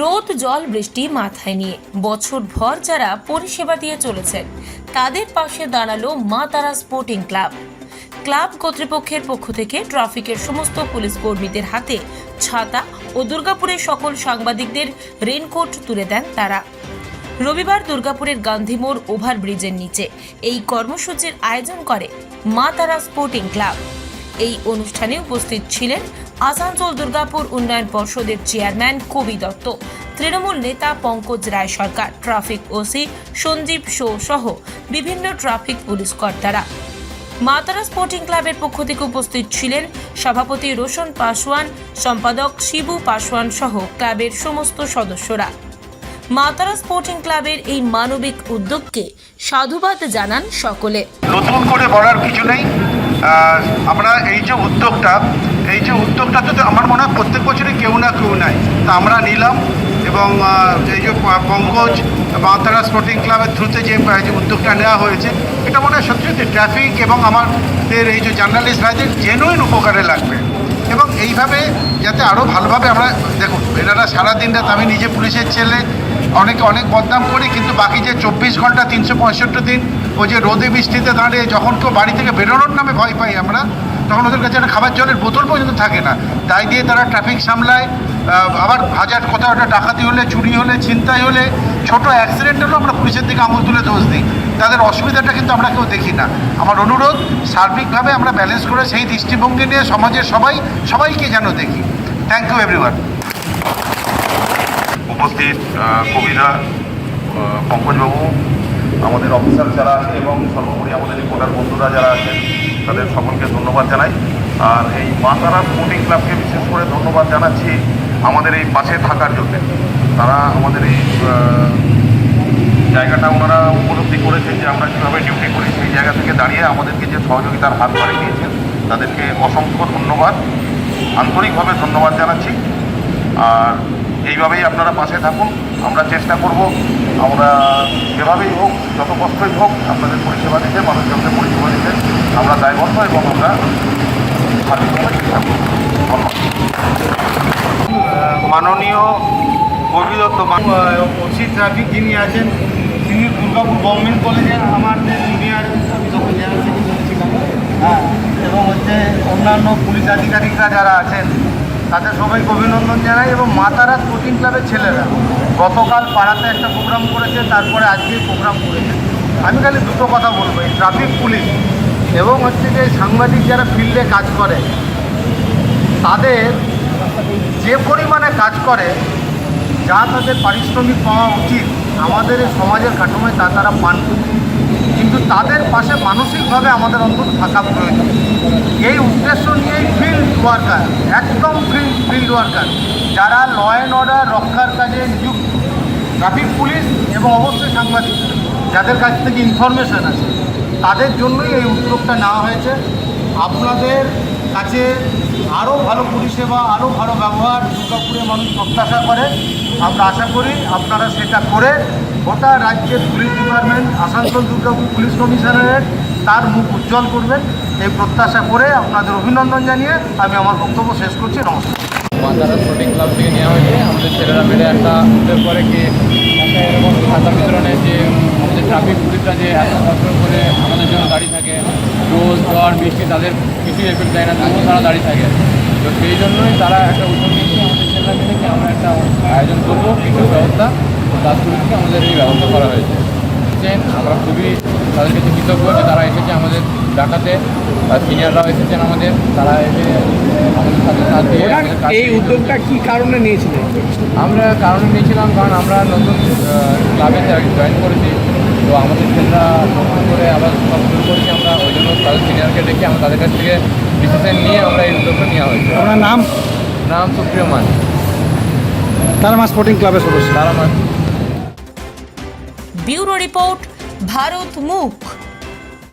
রোদ জল, বৃষ্টি মাথায় নিয়ে। বছর ভর যারা পরিষেবা দিয়ে চলেছেন, তাদের পাশে দাঁড়াল মা তারা স্পোর্টিং ক্লাব। ক্লাব কর্তৃপক্ষের পক্ষ থেকে ট্রাফিকের সমস্ত পুলিশ কর্মীদের হাতে ছাতা ও দুর্গাপুরের সকল সাংবাদিকদের রেনকোট তুলে দেন তারা। রবিবার দুর্গাপুরের গান্ধী মোড় ওভারব্রিজের নিচে এই কর্মসূচির আয়োজন করে মা তারা স্পোর্টিং ক্লাব। এই অনুষ্ঠানে উপস্থিত ছিলেন আসানসোল দুর্গাপুর উন্নয়ন পর্ষদের চেয়ারম্যান কবি দত্ত, তৃণমূল নেতা Pankaj Roy Sarkar, traffic OC Sanjib show সহ বিভিন্ন ট্রাফিক পুলিশ কর্তারা। মাতারা স্পোর্টিং ক্লাবের পক্ষ থেকে উপস্থিত ছিলেন সভাপতি রোশন পাসওয়ান, সম্পাদক শিবু পাসওয়ান সহ ক্লাবের সমস্ত সদস্যরা। মাতারা স্পোর্টিং ক্লাবের এই মানবিক উদ্যোগকে সাধুবাদ জানান সকলে। নতুন করে বলার কিছু নেই। আমরা এই যে উদ্যোগটা, এই যে উদ্যোগটাতে তো আমার মনে হয় প্রত্যেক বছরই কেউ না কেউ নাই। তা আমরা নিলাম এবং এই যে পঙ্কজ বাঁতারা স্পোর্টিং ক্লাবের থ্রুতে যে উদ্যোগটা নেওয়া হয়েছে, এটা মনে হয় সত্যি সত্যি ট্রাফিক এবং আমাদের এই যে জার্নালিস্ট ভাইদের জেনুইন উপকারে লাগবে। এবং এইভাবে যাতে আরও ভালোভাবে আমরা, দেখুন এনারা সারাদিন রাত, আমি নিজে পুলিশের ছেলে, অনেকে অনেক বদনাম করি, কিন্তু বাকি যে চব্বিশ ঘণ্টা তিনশো পঁয়ষট্টি দিন ওই যে রোদে বৃষ্টিতে দাঁড়িয়ে যখন কেউ বাড়ি থেকে বেরোনোর নামে ভয় পাই আমরা, তখন ওদের কাছে একটা খাবার জলের বোতল পর্যন্ত থাকে না। তাই দিয়ে তারা ট্রাফিক সামলায়। আবার হাজার কোথাও একটা ডাকাতি হলে, চুরি হলে, ছিনতাই হলে, ছোট অ্যাক্সিডেন্ট হলেও আমরা পুলিশের দিকে আঙুল তুলে দোষ দিই। তাদের অসুবিধাটা কিন্তু আমরা কেউ দেখি না। আমার অনুরোধ, সার্বিকভাবে আমরা ব্যালেন্স করে সেই দৃষ্টিভঙ্গি নিয়ে সমাজের সবাই, সবাইকে যেন দেখি। থ্যাংক ইউ এভরিওয়ান উপস্থিত কবিরা পঙ্কজবাবু আমাদের অফিসার যারা আছে এবং সর্বোপরি আমাদের রিপোর্টার বন্ধুরা যারা আছেন, তাদের সকলকে ধন্যবাদ জানাই। আর এই মাতারা স্পোর্টিং ক্লাবকে বিশেষ করে ধন্যবাদ জানাচ্ছি আমাদের এই পাশে থাকার জন্য। তারা আমাদের এই জায়গাটা ওনারা উপলব্ধি করেছেন যে আমরা কীভাবে ডিউটি করি। সেই জায়গা থেকে দাঁড়িয়ে আমাদেরকে যে সহযোগিতার হাত বাড়িয়ে দিয়েছেন, তাদেরকে অসংখ্য ধন্যবাদ। আন্তরিকভাবে ধন্যবাদ জানাচ্ছি। আর এইভাবেই আপনারা পাশে থাকুন। আমরা চেষ্টা করব, আমরা যেভাবেই হোক, যত কষ্টই হোক, আপনাদের পরিষেবা দিতে মানুষজনকে পরিষেবা দিতে, আমরা দায়বদ্ধ এবং আমরা সার্বিকভাবে মাননীয় কবি দত্ত ওসি ট্রাফিক যিনি আছেন, তিনি দুর্গাপুর গভর্নমেন্ট কলেজের আমাদের জুনিয়র হ্যাঁ এবং হচ্ছে অন্যান্য পুলিশ আধিকারিকরা যারা আছেন তাদের সবাইকে অভিনন্দন জানাই এবং মাতারা কোচিং ক্লাবের ছেলেরা। গতকাল পাড়াতে একটা প্রোগ্রাম করেছে, তারপরে আজকে প্রোগ্রাম করেছে। আমি খালি দুটো কথা বলব, এই ট্রাফিক পুলিশ এবং হচ্ছে যে সাংবাদিক যারা ফিল্ডে কাজ করে, তাদের যে পরিমাণে কাজ করে, যা তাদের পারিশ্রমিক পাওয়া উচিত, আমাদের সমাজের কাঠামোয় তা তারা পান তাদের পাশে মানসিকভাবে আমাদের অন্তত থাকা প্রয়োজন। এই উদ্দেশ্য নিয়েই ফিল্ড ওয়ার্কার একদম ফিল্ড ফিল্ড ওয়ার্কার যারা ল অ্যান্ড অর্ডার রক্ষার কাজে নিযুক্ত। ট্রাফিক পুলিশ এবং অবশ্যই সাংবাদিক, যাদের কাছ থেকে ইনফরমেশান আছে, তাদের জন্যই এই উদ্যোগটা নেওয়া হয়েছে। আপনাদের কাছে আরও ভালো পরিষেবা আরও ভালো ব্যবহার দুর্গাপুরে মানুষ প্রত্যাশা করে। আমরা আশা করি আপনারা সেটা করে গোটা রাজ্যের police department, Asansol Durgapur police কমিশনারের তার মুখ উজ্জ্বল করবেন। এই প্রত্যাশা করে আপনাদের অভিনন্দন জানিয়ে আমি আমার বক্তব্য শেষ করছি। নমস্কার। মাতারা স্পোর্টিং ক্লাব থেকে নেওয়া হয়েছে। আমাদের ছেলেরা মিলে একটা উদ্যোগ করে কি একটা এরকম খাতা বিতরণে যে, আমাদের ট্রাফিক পুলিশরা যে এত করে আমাদের জন্য ঝড় বৃষ্টি তাদের কিছুই এফেক্ট দেয় না তবুও তারা দাঁড়িয়ে থাকে। তো সেই জন্যই তারা একটা উদ্যোগ নিয়েছে আমাদের ছেলেরা মিলে কি আমরা একটা আয়োজন করব কিছু ব্যবস্থা। তার পুলিশকে আমাদের এই ব্যবস্থা করা হয়েছে। আমরা খুবই তাদের কাছে কৃতজ্ঞ যে তারা এসেছে আমাদের ডাকাতে সিনিয়ররাও এসেছেন আমাদের তারা এসে আমাদের সাথে সাথ এই উদ্যোগটা কি কারণে নিয়েছিলেন? আমরা কারণে নিয়েছিলাম কারণ আমরা নতুন ক্লাবে জয়েন করেছি। তো আমাদের ছেলেরা নতুন করে আবার সব শুরু করেছি আমরা ওই জন্য তাদের সিনিয়রকে ডেকে আমরা তাদের কাছ থেকে ডিসিশন নিয়ে আমরা এই উদ্যোগটা নেওয়া হয়েছে। আপনার নাম? নাম সুপ্রিয় মান। তারা মা স্পোর্টিং ক্লাবের সদস্য। তারা মান ব্যুরো রিপোর্ট ভারত মুখ।